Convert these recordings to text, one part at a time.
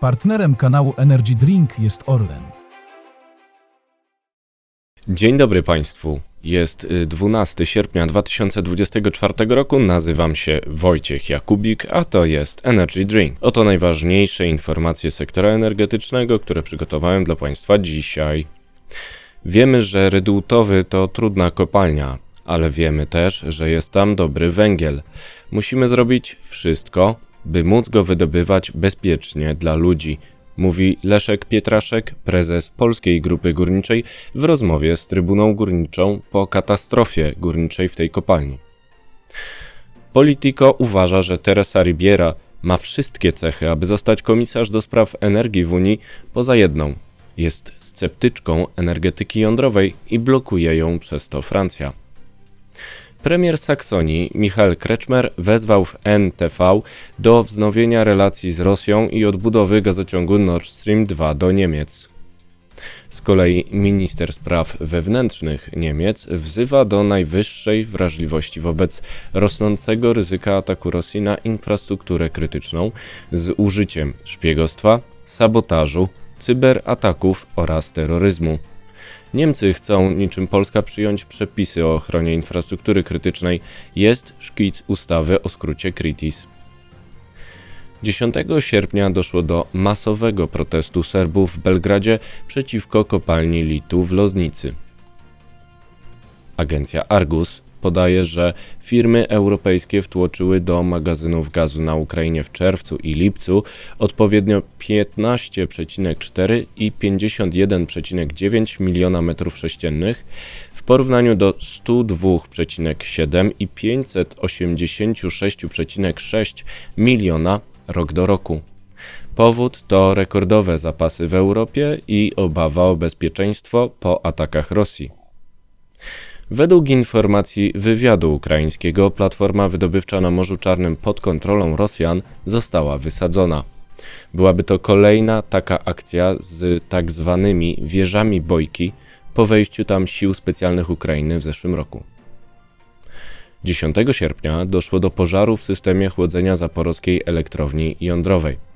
Partnerem kanału Energy Drink jest Orlen. Dzień dobry Państwu. Jest y, 12 sierpnia 2024 roku. Nazywam się Wojciech Jakubik, a to jest Energy Drink. Oto najważniejsze informacje sektora energetycznego, które przygotowałem dla Państwa dzisiaj. Wiemy, że redutowy to trudna kopalnia, ale wiemy też, że jest tam dobry węgiel. Musimy zrobić wszystko, by móc go wydobywać bezpiecznie dla ludzi, mówi Leszek Pietraszek, prezes Polskiej Grupy Górniczej w rozmowie z Trybuną Górniczą po katastrofie górniczej w tej kopalni. Politico uważa, że Teresa Ribiera ma wszystkie cechy, aby zostać komisarz do spraw energii w Unii, poza jedną. Jest sceptyczką energetyki jądrowej i blokuje ją przez to Francja. Premier Saksonii Michal Kretschmer wezwał w NTV do wznowienia relacji z Rosją i odbudowy gazociągu Nord Stream 2 do Niemiec. Z kolei minister spraw wewnętrznych Niemiec wzywa do najwyższej wrażliwości wobec rosnącego ryzyka ataku Rosji na infrastrukturę krytyczną z użyciem szpiegostwa, sabotażu, cyberataków oraz terroryzmu. Niemcy chcą, niczym Polska, przyjąć przepisy o ochronie infrastruktury krytycznej. Jest szkic ustawy o skrócie CRITIS. 10 sierpnia doszło do masowego protestu Serbów w Belgradzie przeciwko kopalni litu w Loznicy. Agencja Argus podaje, że firmy europejskie wtłoczyły do magazynów gazu na Ukrainie w czerwcu i lipcu odpowiednio 15,4 i 51,9 miliona metrów sześciennych w porównaniu do 102,7 i 586,6 miliona rok do roku. Powód to rekordowe zapasy w Europie i obawa o bezpieczeństwo po atakach Rosji. Według informacji wywiadu ukraińskiego, platforma wydobywcza na Morzu Czarnym pod kontrolą Rosjan została wysadzona. Byłaby to kolejna taka akcja z tak zwanymi wieżami bojki po wejściu tam sił specjalnych Ukrainy w zeszłym roku. 10 sierpnia doszło do pożaru w systemie chłodzenia zaporowskiej elektrowni jądrowej.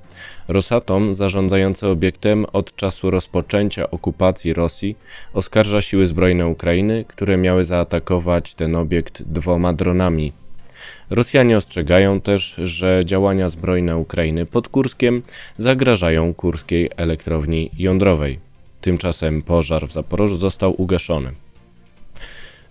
Rosatom, zarządzający obiektem od czasu rozpoczęcia okupacji Rosji, oskarża siły zbrojne Ukrainy, które miały zaatakować ten obiekt dwoma dronami. Rosjanie ostrzegają też, że działania zbrojne Ukrainy pod Kurskiem zagrażają kurskiej elektrowni jądrowej. Tymczasem pożar w Zaporożu został ugaszony.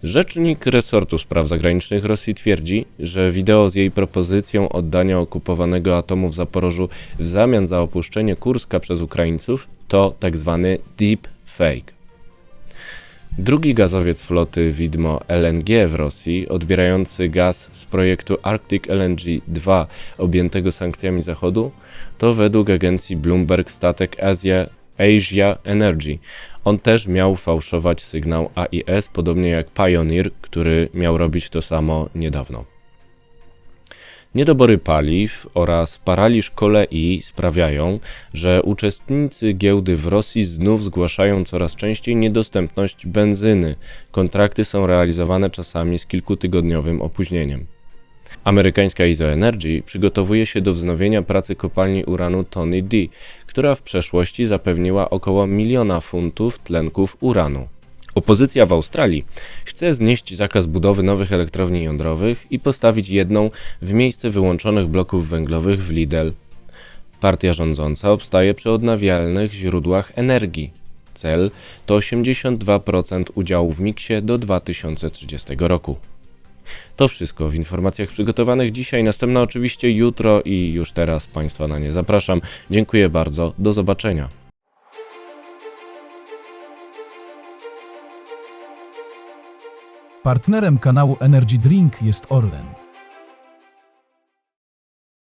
Rzecznik resortu spraw zagranicznych Rosji twierdzi, że wideo z jej propozycją oddania okupowanego atomu w Zaporożu w zamian za opuszczenie Kurska przez Ukraińców to tzw. deep fake. Drugi gazowiec floty widmo LNG w Rosji, odbierający gaz z projektu Arctic LNG 2 objętego sankcjami Zachodu, to według agencji Bloomberg statek Asia, Asia Energy. On też miał fałszować sygnał AIS, podobnie jak Pioneer, który miał robić to samo niedawno. Niedobory paliw oraz paraliż kolei sprawiają, że uczestnicy giełdy w Rosji znów zgłaszają coraz częściej niedostępność benzyny. Kontrakty są realizowane czasami z kilkutygodniowym opóźnieniem. Amerykańska Isoenergy przygotowuje się do wznowienia pracy kopalni uranu Tony D, która w przeszłości zapewniła około miliona funtów tlenków uranu. Opozycja w Australii chce znieść zakaz budowy nowych elektrowni jądrowych i postawić jedną w miejsce wyłączonych bloków węglowych w Lidl. Partia rządząca obstaje przy odnawialnych źródłach energii. Cel to 82% udziału w miksie do 2030 roku. To wszystko w informacjach przygotowanych dzisiaj. Następna oczywiście jutro i już teraz Państwa na nie zapraszam. Dziękuję bardzo. Do zobaczenia. Partnerem kanału Energy Drink jest Orlen.